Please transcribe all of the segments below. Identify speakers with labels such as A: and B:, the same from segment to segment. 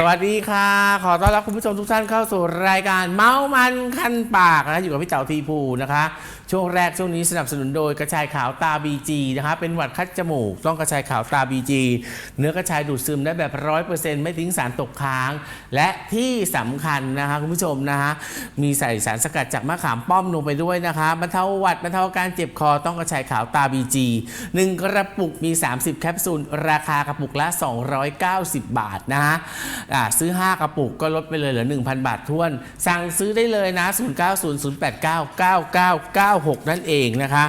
A: สวัสดีค่ะ ขอต้อนรับคุณผู้ชมทุกท่านเข้าสู่รายการเมาส์มันคันปากนะอยู่กับพี่เต๋าทีพูนะคะ ช่วงแรกช่วงนี้สนับสนุนโดยกระชายขาวตาบีจีนะคะเป็นหวัดคัดจมูก ต้องกระชายขาวตาบีจีเนื้อกระชายดูดซึมได้แบบร้อยเปอร์เซ็นต์ไม่ทิ้งสารตกค้าง และที่สำคัญนะคะคุณผู้ชมนะคะมีใส่สารสกัดจากมะขามป้อมลงไปด้วยนะคะบรรเทาหวัดบรรเทาการเจ็บคอต้องกระชายขาวตาบีจีหนึ่งกระปุกมี 30 แคปซูล ราคากระปุกละ 290 บาทนะฮะซื้อ 5 กระปุกก็ลดไปเลยเหลือ 1,000 บาททวน สั่งซื้อได้เลยนะ96 นั่นเองนะคะ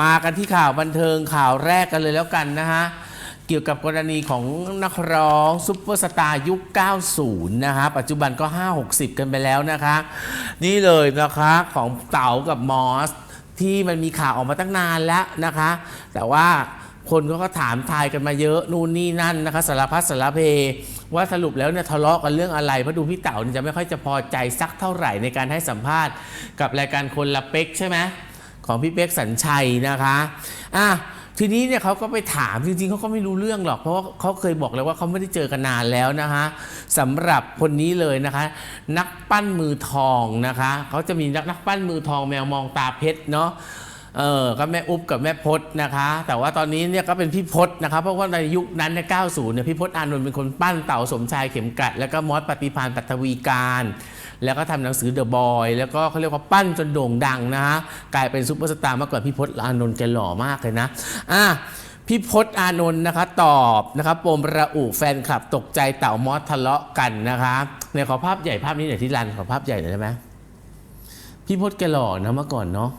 A: มากันที่ข่าวบันเทิงข่าวแรกกันเลยแล้วกันนะฮะเกี่ยวกับกรณีของนักร้องซุปเปอร์สตาร์ยุค 90 นะฮะปัจจุบันก็ 5-60 กันไปแล้วนะคะ นี่เลยนะคะของเต๋ากับมอส ที่มันมีข่าวออกมาตั้งนานแล้วนะคะ แต่ว่าคนก็ถามทายกันมาเยอะนู่นนี่นั่นนะคะสารพัดสารเพ ว่าสรุปแล้วเนี่ยทะเลาะกันเรื่องอะไรเพราะดูพี่เต๋าเนี่จะไม่ค่อยจะพอใจสักเท่าไหร่ในการให้สัมภาษณ์กับรายการคนละเป็กใช่ไหม ของพี่เป๊กสัญชัยนะคะอะทีนี้เนี่ยเขาก็ไปถามจริงๆเขาก็ไม่รู้เรื่องหรอก เพราะว่าเขาเคยบอกแล้วว่าเขาไม่ได้เจอกันนานแล้วนะคะสำหรับคนนี้เลยนะคะ นักปั้นมือทองนะคะเขาจะมีนักนักปั้นมือทองแมวมองตาเพชรเนาะเออก็แม่อุ๊บกับแม่พศนะคะ แต่ว่าตอนนี้เนี่ยก็เป็นพี่พศนะคะเพราะว่าในยุคนั้นเนี่ย90เนี่ยพี่พศอานนท์เป็นคนปั้นเต่าสมชายเข็มกัด แล้วก็มอสปฏิพานปัทวีการ แล้วก็ทำหนังสือเดอะบอยแล้วก็เขาเรียกว่าปั้นจนโด่งดังนะฮะกลายเป็นซุปเปอร์สตาร์มาก่อนพี่พศอานนท์แกหล่อมากเลยนะอะพี่พศอานนท์นะคะตอบนะครับปมระอุแฟนคลับตกใจเต่ามอสทะเลาะกันนะคะในขอภาพใหญ่ภาพนี้หน่อยที่รันขอภาพใหญ่หน่อยได้ไหมพี่พศแกหล่อนะเมื่อก่อนเนาะ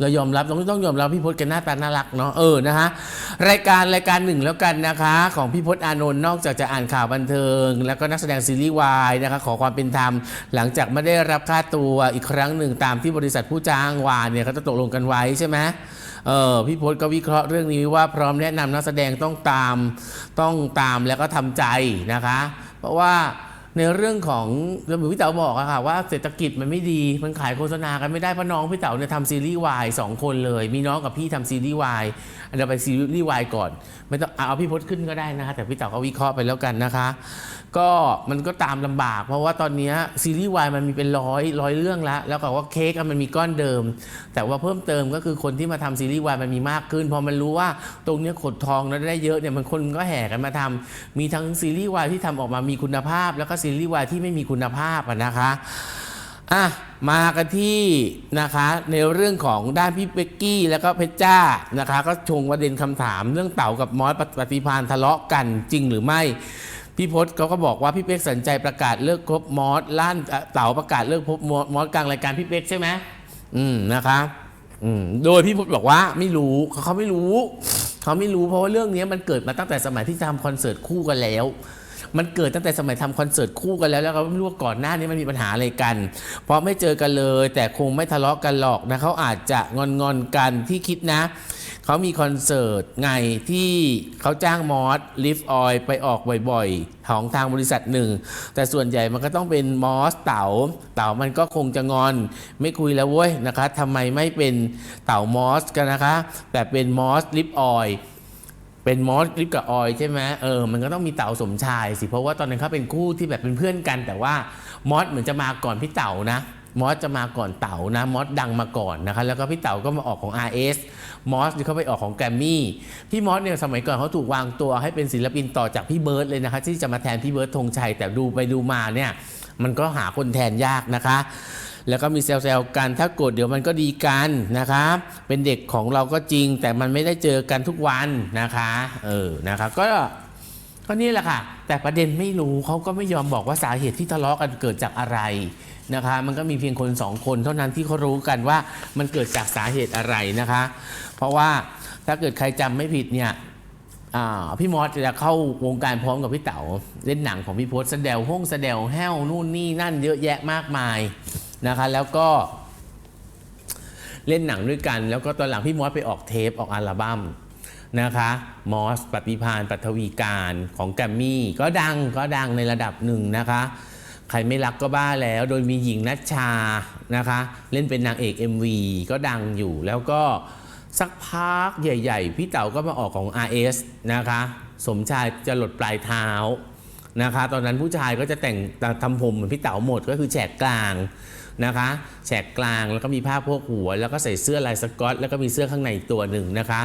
A: เรายอมรับต้องต้องยอมรับพี่พศแกหน้าตาน่ารักเนาะเออนะฮะรายการรายการหนึ่งแล้วกันนะคะ ของพี่พศอานนท์นอกจากจะอ่านข่าวบันเทิง แล้วก็นักแสดงซีรีส์วายนะคะขอความเป็นธรรม หลังจากไม่ได้รับค่าตัวอีกครั้งหนึ่งตามที่บริษัทผู้จ้างวานเนี่ยเขาจะตกลงกันไว้ใช่ไหมเออพี่พศก็วิเคราะห์เรื่องนี้ว่าพร้อมแนะนำนักแสดงต้องตามต้องตามแล้วก็ทำใจนะคะ เพราะว่า ในเรื่องของเหมือนพี่เต๋าบอกอะค่ะว่าเศรษฐกิจมันไม่ดีมันขายโฆษณากันไม่ได้เพราะน้องพี่เต๋าเนี่ยทำซีรีส์วายสองคนเลย มีน้องกับพี่ทำซีรีส์วายอันเราไปซีรีส์วายก่อนไม่ต้องเอาพี่พศขึ้นก็ได้นะคะ แต่พี่เต๋าก็วิเคราะห์ไปแล้วกันนะคะ ก็มันก็ตามลำบาก เพราะว่าตอนนี้ซีรีส์วายมันมีเป็นร้อยร้อยเรื่องแล้ว แล้วก็ว่าเค้กมันมีก้อนเดิม แต่ว่าเพิ่มเติมก็คือคนที่มาทำซีรีส์วายมันมีมากขึ้นพอมันรู้ว่าตรงเนี้ยขดทองแล้วได้เยอะเนี่ยมันคนก็แห่กันมาทำมีทั้งซีรีส์วายที่ทำออกมามีคุณภาพแล้วก็ซีรีส์วายที่ไม่มีคุณภาพนะคะอะมากันที่นะคะในเรื่องของด้านพี่เบกกี้แล้วก็เพชรจ้านะคะ ก็ชงประเด็นคำถามเรื่องเต่ากับมอสปฏิพานทะเลาะกันจริงหรือไม่พี่พศเขาก็บอกว่าพี่เป๊กสนใจประกาศเลิกคบมอสล้านเต๋าประกาศเลิกพบมอสมอสกลางรายการพี่เป๊กใช่ไหมอืมนะคะอืมโดยพี่พศบอกว่าไม่รู้เขาไม่รู้ เขาไม่รู้เพราะว่าเรื่องนี้มันเกิดมาตั้งแต่สมัยที่ทำคอนเสิร์ตคู่กันแล้ว มันเกิดตั้งแต่สมัยทำคอนเสิร์ตคู่กันแล้วแล้วก็ไม่รู้ว่าก่อนหน้านี้มันมีปัญหาอะไรกัน เพราะไม่เจอกันเลย แต่คงไม่ทะเลาะกันหรอกนะเขาอาจจะงอนงอนๆกันที่คิดนะเขามีคอนเสิร์ตไงที่เขาจ้างมอสลิฟออยไปออกบ่อยๆ ของทางบริษัทหนึ่ง แต่ส่วนใหญ่มันก็ต้องเป็นมอสเต๋าเต๋ามันก็คงจะงอน ไม่คุยแล้วเว้ยนะคะทำไมไม่เป็นเต๋ามอสกันนะคะ แต่เป็นมอสลิฟออย เป็นมอสลิปกับออยใช่ไหมเออมันก็ต้องมีเต๋าสมชายสิ เพราะว่าตอนนั้นเขาเป็นคู่ที่แบบเป็นเพื่อนกัน แต่ว่ามอสเหมือนจะมาก่อนพี่เต๋านะ มอสจะมาก่อนเต๋านะ มอสดังมาก่อนนะคะ แล้วก็พี่เต๋าก็มาออกของ RS มอสเขาไปออกของแกรมมี่ พี่มอสเนี่ยสมัยก่อนเขาถูกวางตัวให้เป็นศิลปินต่อจากพี่เบิร์ดเลยนะคะ ที่จะมาแทนพี่เบิร์ดธงชัยแต่ดูไปดูมาเนี่ยมันก็หาคนแทนยากนะคะ แล้วก็มีแซวๆกันถ้าโกรธเดี๋ยวมันก็ดีกันนะคะเป็นเด็กของเราก็จริง แต่มันไม่ได้เจอกันทุกวันนะคะ เออนะคะก็ก็นี่แหละค่ะ แต่ประเด็นไม่รู้เขาก็ไม่ยอมบอกว่าสาเหตุที่ทะเลาะกันเกิดจากอะไรนะคะ มันก็มีเพียงคนสองคนเท่านั้นที่เขารู้กันว่ามันเกิดจากสาเหตุอะไรนะคะ เพราะว่าถ้าเกิดใครจำไม่ผิดเนี่ยพี่มอสจะเข้าวงการพร้อมกับพี่เต๋าเล่นหนังของพี่พศแสดงห้องแสดงแห้วนู่นนี่นั่นเยอะแยะมากมาย นะคะแล้วก็เล่นหนังด้วยกัน แล้วก็ตอนหลังพี่มอสไปออกเทปออกอัลบั้มนะคะมอสปฏิพานปัทวีการของแกมมี่ ก็ดังก็ดังในระดับหนึ่งนะคะ ใครไม่รักก็บ้าแล้ว โดยมีหญิงนัชชานะคะ เล่นเป็นนางเอก MV ก็ดังอยู่แล้วก็สักพักใหญ่ ๆ พี่เต๋าก็มาออกของ RS นะคะ สมชายจะหลดปลายเท้านะคะ ตอนนั้นผู้ชายก็จะแต่งทำผมเหมือนพี่เต๋าหมดก็คือแฉกกลาง นะคะแฉกกลางแล้วก็มีผ้าโพกหัว แล้วก็ใส่เสื้อลายสกอต แล้วก็มีเสื้อข้างในอีกตัวหนึ่งนะคะ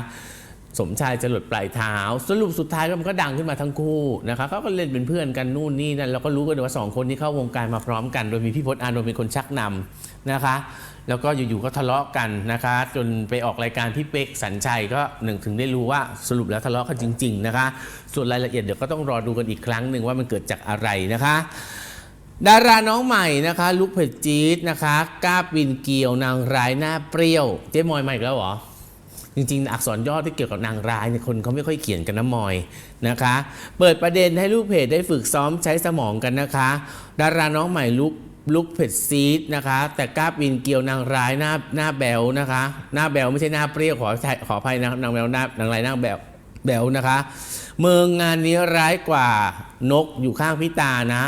A: สมชายจะหลดปลายเท้า สรุปสุดท้ายก็มันก็ดังขึ้นมาทั้งคู่นะคะเขาก็เล่นเป็นเพื่อนกันนู่นนี่นั่นเราก็รู้กันว่าสองคนนี้เข้าวงการมาพร้อมกัน โดยมีพี่พจน์อานนท์เป็นคนชักนำนะคะ แล้วก็อยู่ๆก็ทะเลาะกันนะคะ จนไปออกรายการพี่เป๊กสัญชัยก็หนึ่งถึงได้รู้ว่าสรุปแล้วทะเลาะกันจริง ๆ นะคะ ส่วนรายละเอียดเดี๋ยวก็ต้องรอดูกันอีกครั้งหนึ่งว่ามันเกิดจากอะไรนะคะ ดาราน้องใหม่นะคะ ลุกเผ็ดจี๊ดนะคะกล้าบินเกลียวนางร้ายหน้าเปรี้ยว เจ๊มอยมาอีกแล้วเหรอ จริงๆ อักษรย่อที่เกี่ยวกับนางร้ายเนี่ยคนเขาไม่ค่อยเขียนกันนะมอยนะคะ เปิดประเด็นให้ลูกเพจได้ฝึกซ้อมใช้สมองกันนะคะ ดาราน้องใหม่ลุกลุกเผ็ดซีดนะคะ แต่กล้าปีนเกลียวนางร้ายหน้าหน้าแบวนะคะ หน้าแบวไม่ใช่หน้าเปรี้ยวขอขออภัยนะนางแบวหน้านางร้ายหน้าแบวแบวนะคะ เมืองงานนี้ร้ายกว่านกอยู่ข้างพี่ตานะ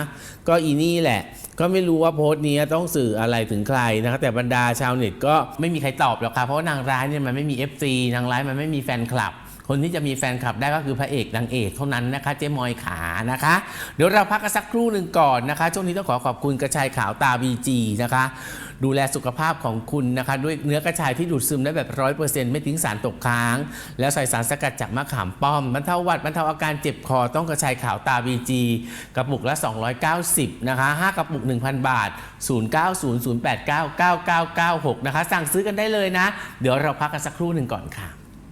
A: ก็อีนี่แหละ ก็ไม่รู้ว่าโพสต์นี้ต้องสื่ออะไรถึงใครนะครับแต่บรรดาชาวเน็ตก็ไม่มีใครตอบหรอกค่ะเพราะว่านางร้ายเนี่ยมันไม่มี FC นางร้ายมันไม่มีแฟนคลับ คนที่จะมีแฟนคลับได้ก็คือพระเอกนางเอกเท่านั้นนะคะ เจ๊มอยขานะคะ เดี๋ยวเราพักกันสักครู่หนึ่งก่อนนะคะ ช่วงนี้ต้องขอขอบคุณกระชายขาวตาบีจีนะคะ ดูแลสุขภาพของคุณนะคะ ด้วยเนื้อกระชายที่ดูดซึมได้แบบร้อยเปอร์เซ็นต์ไม่ทิ้งสารตกค้าง แล้วใส่สารสกัดจากมะขามป้อมบรรเทาวัดบรรเทาอาการเจ็บคอต้องกระชายขาวตาบีจีกระปุกละ 290 นะคะ 5 กระปุก 1,000 บาท 0900899996 นะคะ สั่งซื้อกันได้เลยนะ เดี๋ยวเราพักกันสักครู่หนึ่งก่อนค่ะ